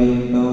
ริ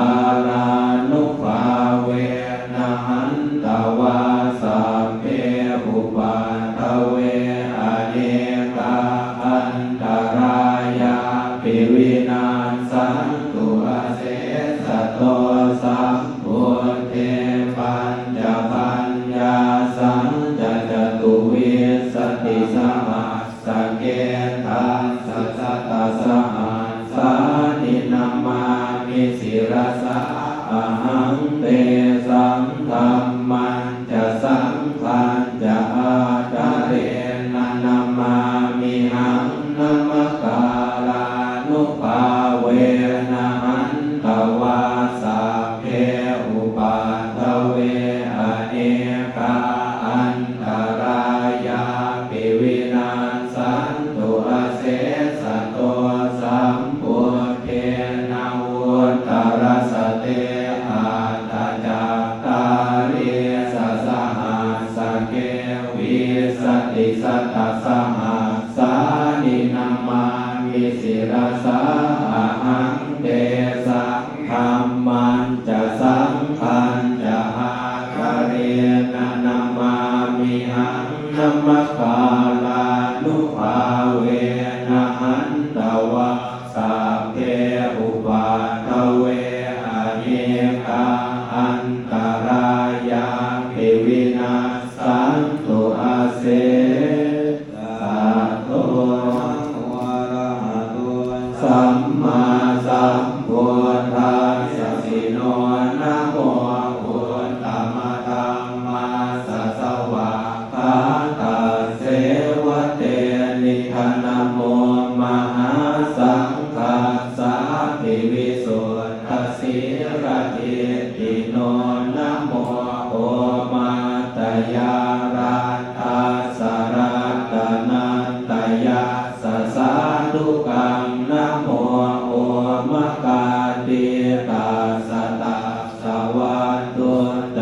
า สังฆาจา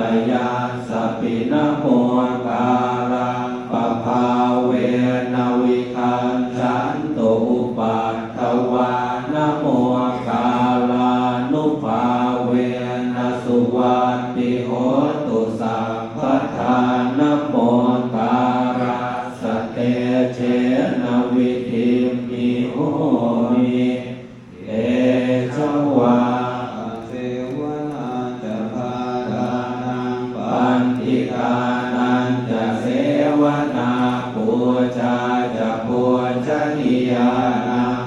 ายาสปินโม บูชาจะบูชนียานา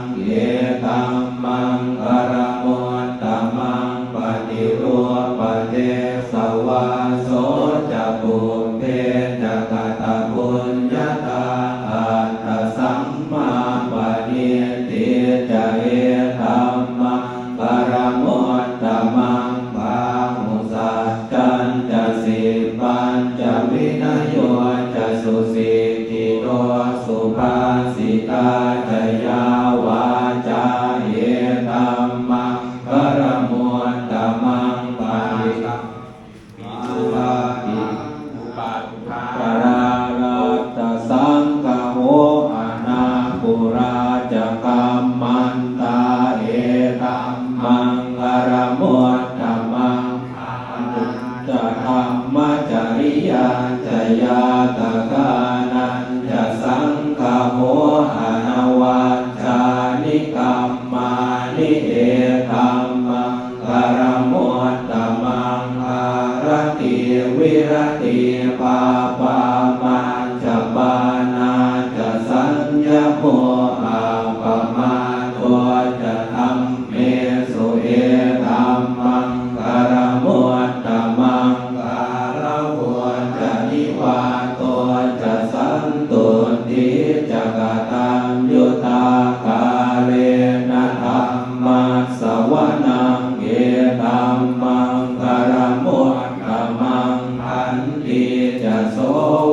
ปาปา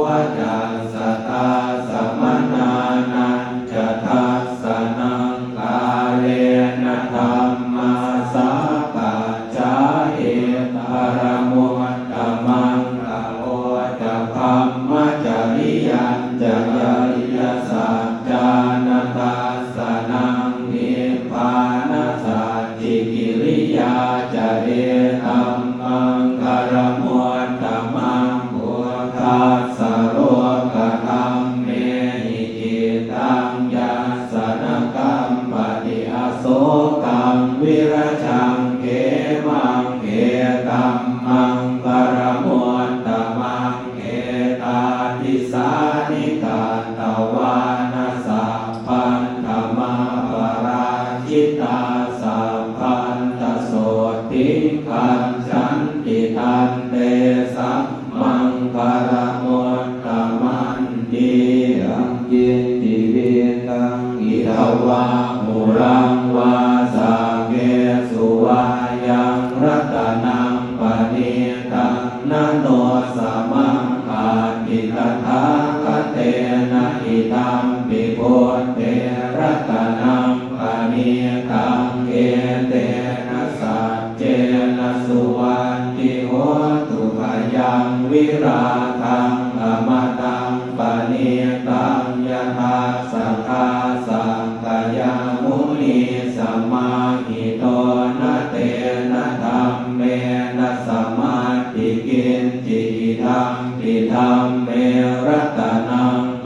Lord ตังติตังเมรตนัง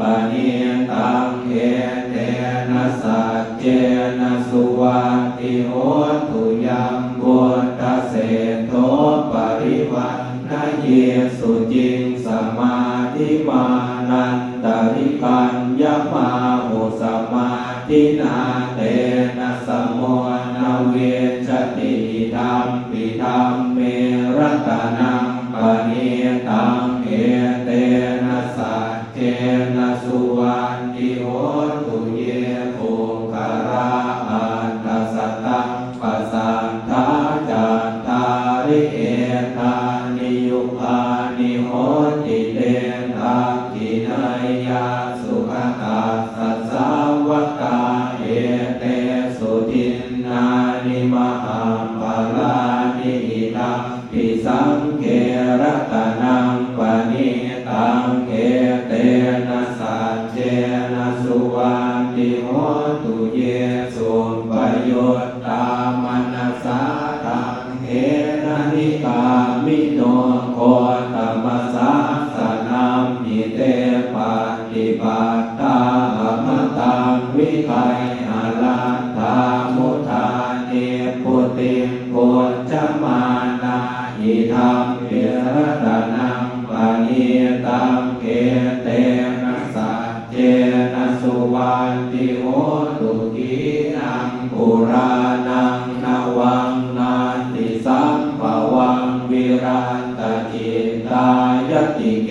ตจิตายติเก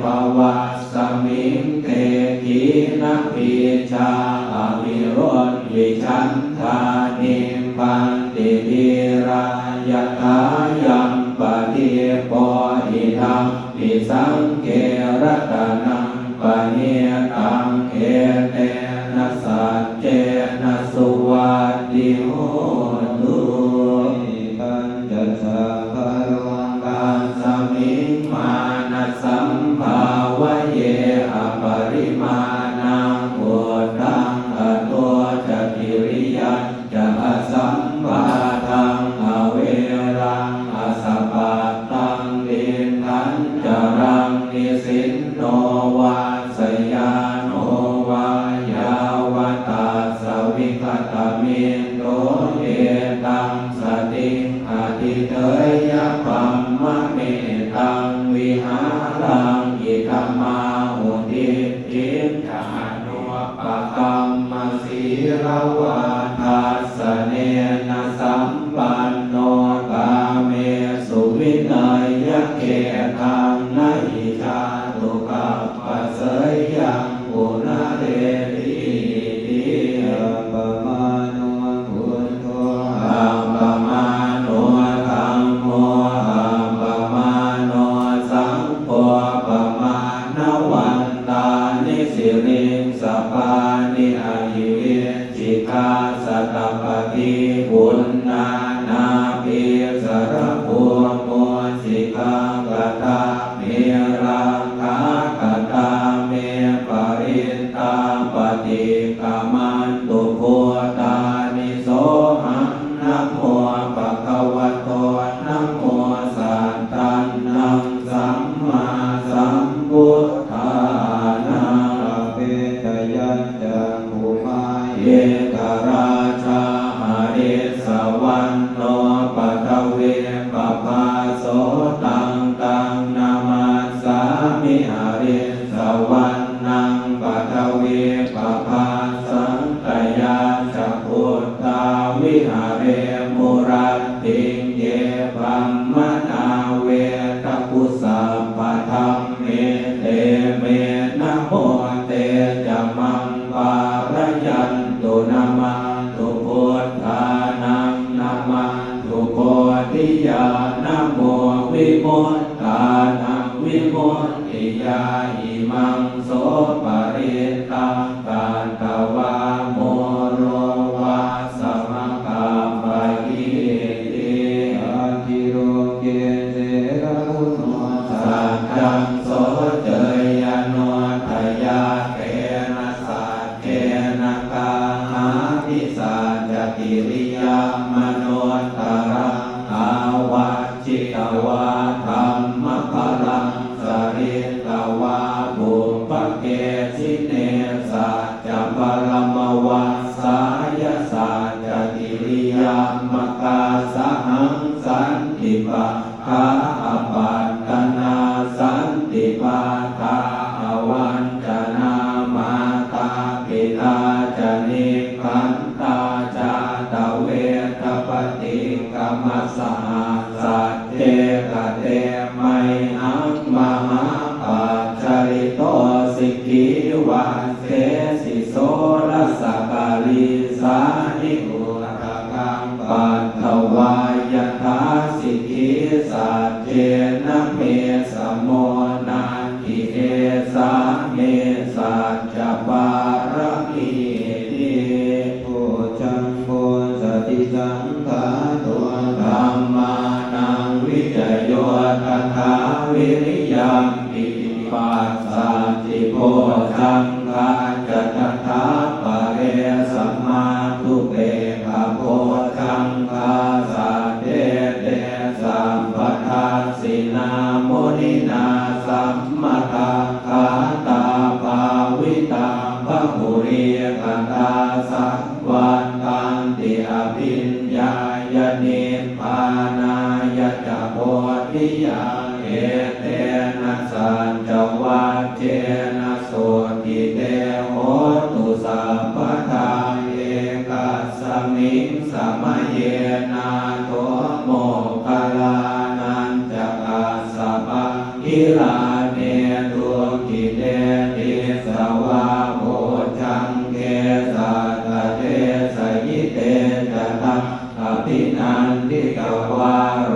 ภวัสมิงเตกินพิชาอวิรุณิชันทา อาทาสเน para. วิหาเราสหังสันติปะคาปัตนาสันติปะคา สัมโม พภะปุเรกา ปินันติกวาโร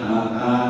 なた